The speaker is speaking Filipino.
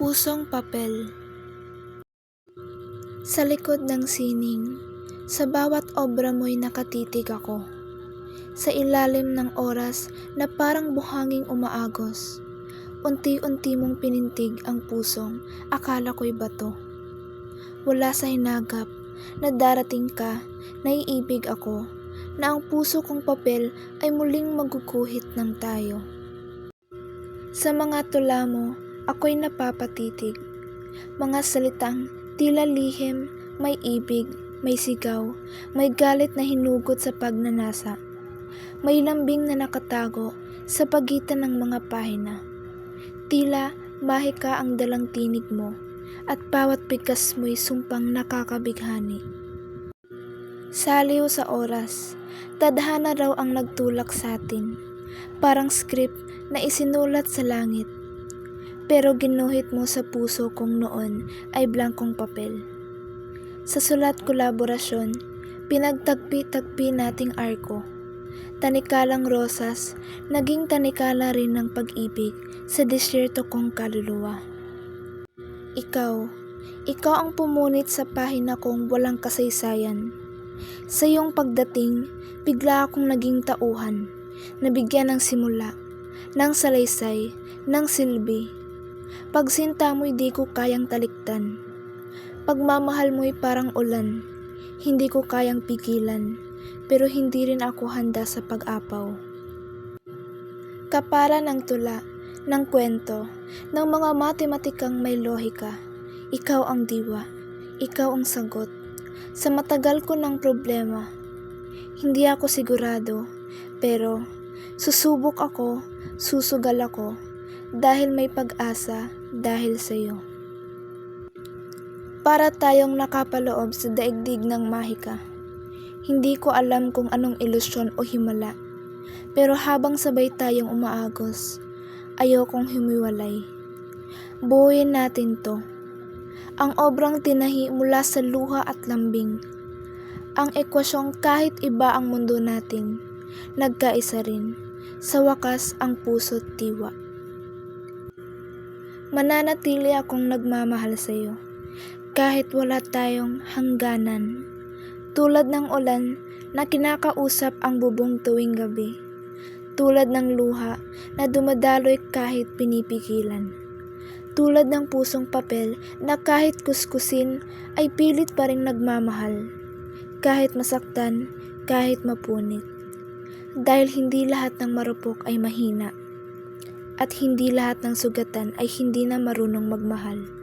Pusong papel Sa likod ng sining, sa bawat obra mo'y nakatitig ako. Sa ilalim ng oras na parang buhanging umaagos, unti-unti mong pinintig ang pusong akala ko'y bato. Wala sa hinagap na darating ka, naiibig ako, na ang puso kong papel ay muling maguguhit ng tayo. Sa mga tula mo, ako'y napapatitig. Mga salitang tila lihim, may ibig, may sigaw, may galit na hinugot sa pagnanasa. May lambing na nakatago sa pagitan ng mga pahina. Tila mahika ang dalang tinig mo at bawat bigkas mo'y sumpang nakakabighani. Saliw sa oras, tadhana raw ang nagtulak sa atin, parang script na isinulat sa langit. Pero ginuhit mo sa puso kong noon ay blankong papel. Sa sulat kolaborasyon, pinagtagpi-tagpi nating arko. Tanikalang rosas, naging tanikala rin ng pag-ibig sa disyerto kong kaluluwa. Ikaw, ikaw ang pumunit sa pahina kong walang kasaysayan. Sa iyong pagdating, bigla akong naging tauhan, nabigyan ng simula, ng salaysay, ng silbi. Pagsinta mo'y di ko kayang taliktan. Pagmamahal mo'y parang ulan, hindi ko kayang pigilan, pero hindi rin ako handa sa pag-apaw. Kapara ng tula, ng kwento, ng mga matematikang may lohika, ikaw ang diwa, ikaw ang sagot. Sa matagal ko ng problema, hindi ako sigurado, pero susubok ako, susugal ako, dahil may pag-asa dahil sa iyo. Para tayong nakapaloob sa daigdig ng mahika. Hindi ko alam kung anong ilusyon o himala. Pero habang sabay tayong umaagos, ayokong humiwalay. Buuin natin to. Ang obrang tinahi mula sa luha at lambing. Ang ekwasyong kahit iba ang mundo natin, nagkaisa rin. Sa wakas ang puso't tiwa. Mananatili akong nagmamahal sa iyo kahit wala tayong hangganan. Tulad ng ulan na kinakausap ang bubong tuwing gabi. Tulad ng luha na dumadaloy kahit pinipigilan. Tulad ng pusong papel na kahit kuskusin ay pilit pa rin nagmamahal. Kahit masaktan, kahit mapunit. Dahil hindi lahat ng marupok ay mahina. At hindi lahat ng sugatan ay hindi na marunong magmahal.